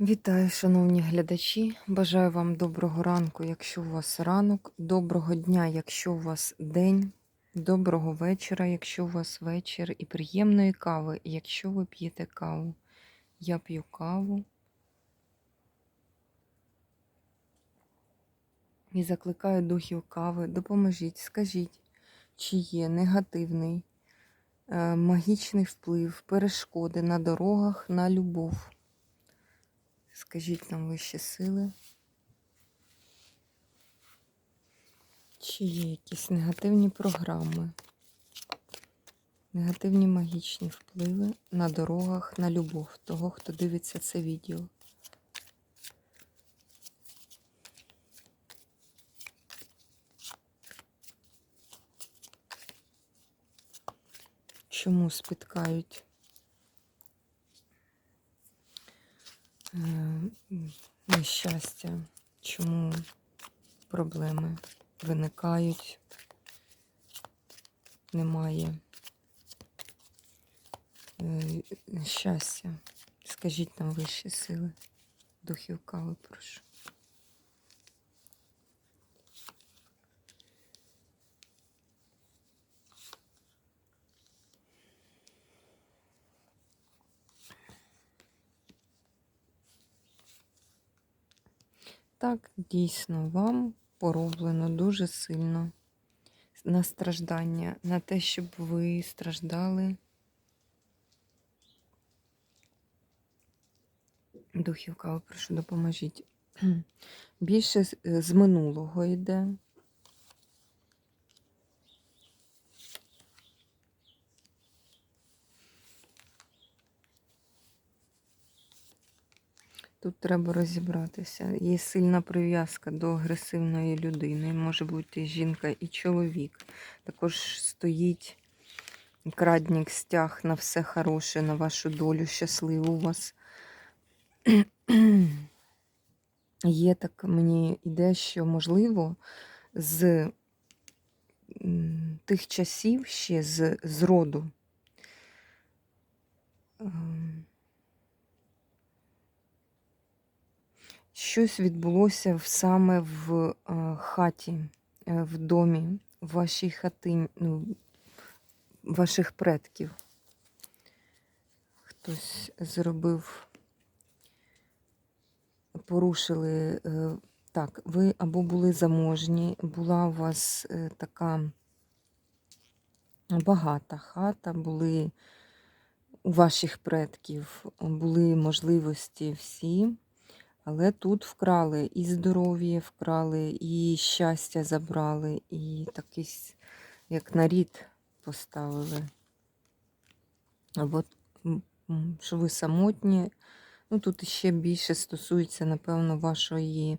Вітаю, шановні глядачі. Бажаю вам доброго ранку, якщо у вас ранок, доброго дня, якщо у вас день, доброго вечора, якщо у вас вечір, і приємної кави, якщо ви п'єте каву. Я п'ю каву і закликаю духів кави. Допоможіть, скажіть, чи є негативний е, магічний вплив, перешкоди на дорогах на любов. Скажіть нам вищі сили. Чи є якісь негативні програми, негативні магічні впливи на дорогах, на любов того, хто дивиться це відео? Чому спіткають е, нещастя? Чому проблеми виникають? Немає е, щастя. Скажіть нам вищі сили. Духів кави, прошу. Так, дійсно, вам пороблено дуже сильно на страждання, на те, щоб ви страждали. Духівка, прошу, допоможіть. Більше з минулого йде. Тут треба розібратися. Є сильна прив'язка до агресивної людини. Може бути жінка і чоловік. Також стоїть крадник стяг на все хороше, на вашу долю щасливу вас. Є так, мені іде, що можливо з тих часів ще з, з роду. Щось відбулося саме в е, хаті, е, в домі, в вашій хатині, ну, ваших предків. Хтось зробив, порушили. е, Так, ви або були заможні, була у вас така багата хата, були у ваших предків, були можливості всі. Але тут вкрали і здоров'я вкрали, і щастя забрали, і такий, як нарід поставили. А от, м, м, що ви самотні, ну тут ще більше стосується, напевно, вашої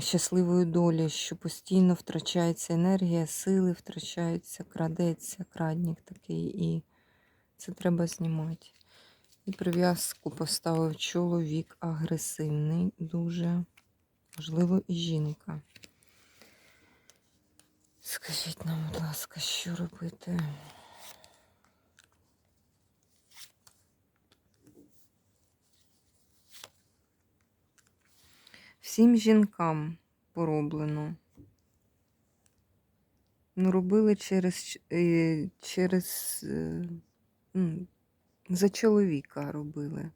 щасливої долі, що постійно втрачається енергія, сили втрачаються, крадеться, крадник такий, і це треба знімати. І прив'язку поставив чоловік агресивний, дуже, можливо, і жінка. Скажіть нам, будь ласка, що робити? Всім жінкам пороблено. Ну, робили через, е, через е, за чоловіка робили.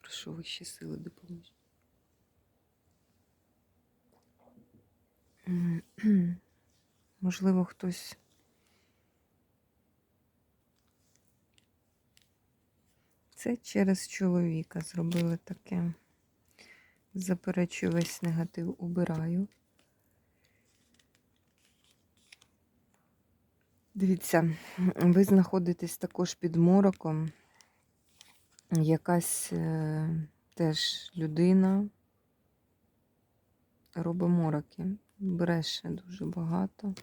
Прошу вищі сили допоможіть. Можливо, хтось. Це через чоловіка зробили таке. Заперечую весь негатив, убираю. Дивіться, ви знаходитесь також під мороком. Якась е, теж людина робить мороки, бреше дуже багато.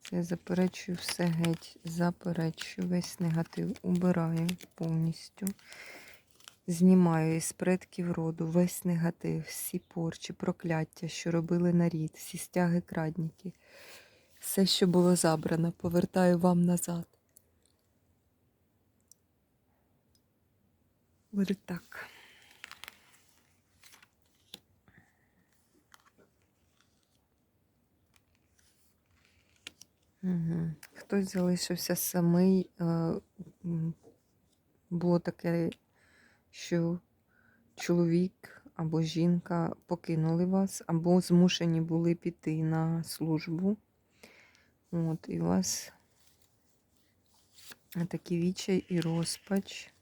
Це я заперечую все геть, заперечую весь негатив, убираю повністю. Знімаю із предків роду весь негатив, всі порчі, прокляття, що робили на рід, всі стяги крадники. Все, що було забрано, повертаю вам назад. Буде так. Угу. Хтось залишився самий. е, Було таке, що чоловік або жінка покинули вас, або змушені були піти на службу. От, і у вас такі вічай і розпач.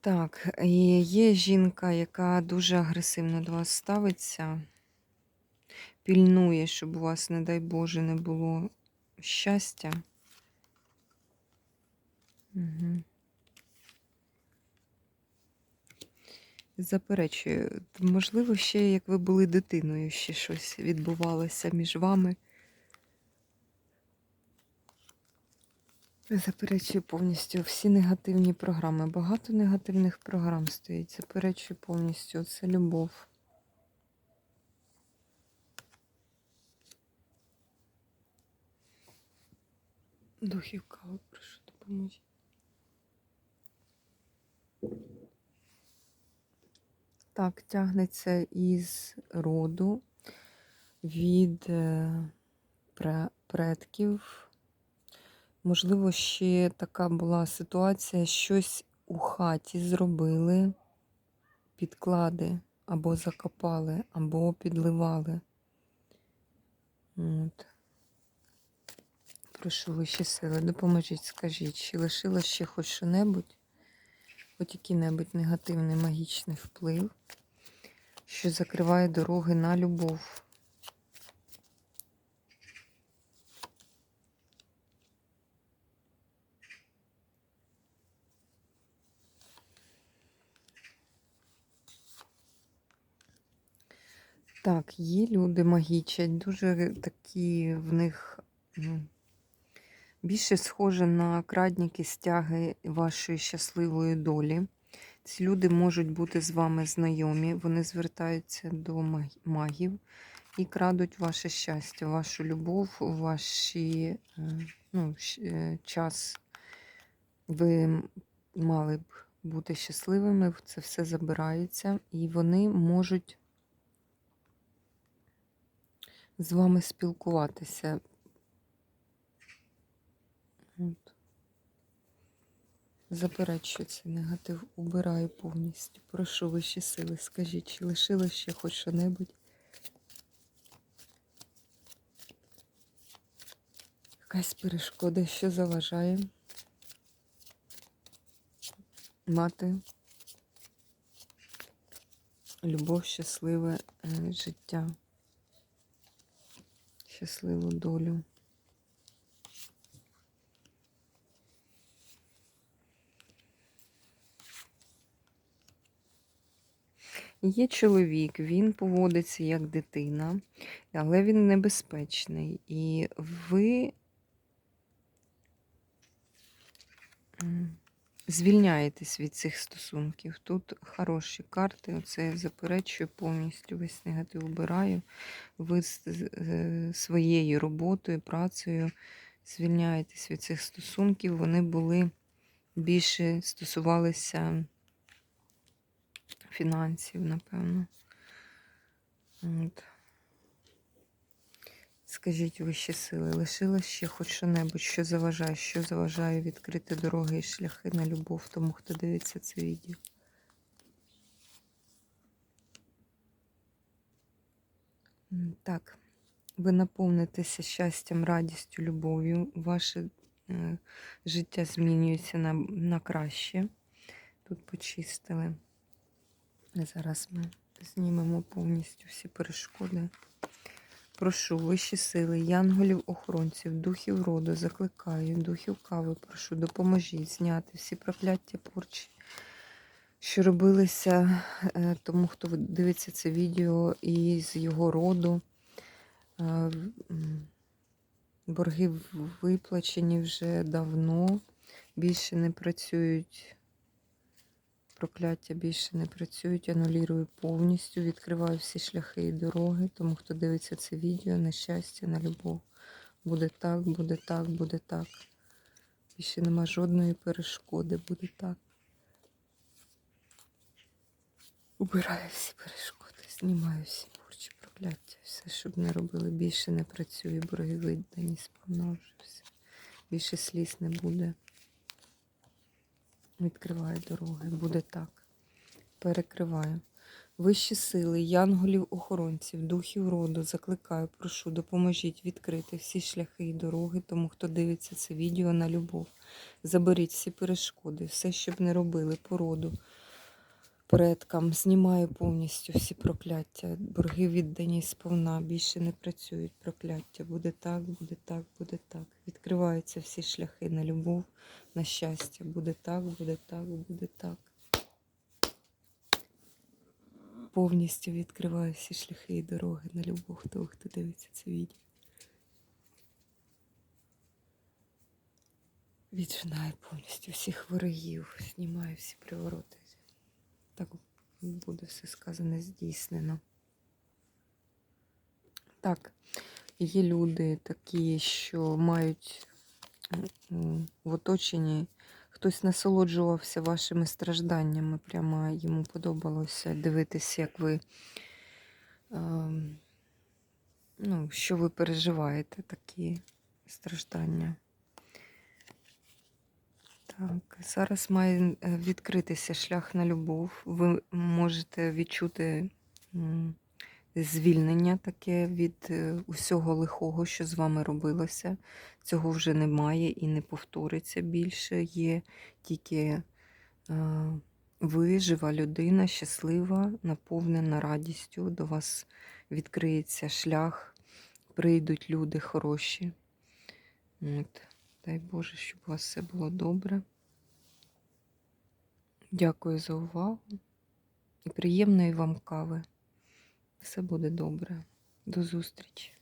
Так, і є жінка, яка дуже агресивно до вас ставиться, пільнує, щоб у вас, не дай Боже, не було щастя. Заперечую, можливо, ще як ви були дитиною, ще щось відбувалося між вами. Заперечую повністю всі негативні програми. Багато негативних програм стоїть. Заперечую повністю. Це любов. Духів кави, прошу допоможіть. Так, тягнеться із роду від е, предків. Можливо, ще така була ситуація, щось у хаті зробили, підклади або закопали, або підливали. От. Прошу вищі сили, допоможіть, скажіть, чи лишило ще хоч що-небудь, хоч який-небудь негативний магічний вплив, що закриває дороги на любов. Так, є люди магічать, дуже такі в них м, більше схоже на крадніки стяги вашої щасливої долі. Ці люди можуть бути з вами знайомі, вони звертаються до магів і крадуть ваше щастя, вашу любов, ваші е, ну, е, час. Ви мали б бути щасливими, це все забирається, і вони можуть з вами спілкуватися. От. Заперечую цей негатив, убираю повністю. Прошу вищі сили, скажіть, чи лишилось ще хоч що-небудь? Якась перешкода, що заважає мати любов, щасливе е, життя, щасливу долю. Є чоловік, він поводиться як дитина, але він небезпечний. І ви звільняєтесь від цих стосунків. Тут хороші карти. Оце я заперечую повністю весь негатив убираю. Ви з е, своєю роботою, працею звільняєтесь від цих стосунків. Вони були більше стосувалися фінансів, напевно. От. Скажіть вищі сили, лишилось ще хоч що-небудь, що заважає, що заважає відкрити дороги і шляхи на любов тому, хто дивиться це відео. Так, ви наповнитеся щастям, радістю, любов'ю. Ваше е, життя змінюється на, на краще. Тут почистили. Зараз ми знімемо повністю всі перешкоди. Прошу вищі сили, янголів, охоронців, духів роду, закликаю, духів кави, прошу, допоможіть зняти всі прокляття порчі, що робилися е, тому, хто дивиться це відео і з його роду. Е, Борги виплачені вже давно, більше не працюють прокляття більше не працюють. Анулірую повністю, відкриваю всі шляхи і дороги. Тому хто дивиться це відео, на щастя, на любов. Буде так, буде так, буде так. Більше нема жодної перешкоди, буде так. Убираю всі перешкоди, знімаю всі порчі, прокляття, все, щоб не робили. Більше не працює, бороги видані, все. Більше сліз не буде. Відкриваю дороги, буде так. Перекриваю. Вищі сили, янголів, охоронців, духів роду, закликаю, прошу, допоможіть відкрити всі шляхи і дороги, тому хто дивиться це відео на любов. Заберіть всі перешкоди, все, щоб не робили породу предкам. Знімаю повністю всі прокляття. Борги віддані сповна, більше не працюють прокляття. Буде так, буде так, буде так. Відкриваються всі шляхи на любов, на щастя. Буде так, буде так, буде так. Повністю відкриваю всі шляхи і дороги на любов того, хто дивиться це відео. Віджинаю повністю всіх ворогів, знімаю всі привороти. Так буде все сказане здійснено. Так, є люди такі, що мають в оточенні хтось насолоджувався вашими стражданнями. Прямо йому подобалося дивитися, як ви, ем, ну, що ви переживаєте такі страждання. Так, зараз має е, відкритися шлях на любов. Ви можете відчути звільнення таке від е, усього лихого, що з вами робилося. Цього вже немає і не повториться більше. Є тільки е, ви, жива людина, щаслива, наповнена радістю. До вас відкриється шлях, прийдуть люди хороші. От. Дай Боже, щоб у вас все було добре. Дякую за увагу і приємної вам кави. Все буде добре. До зустрічі!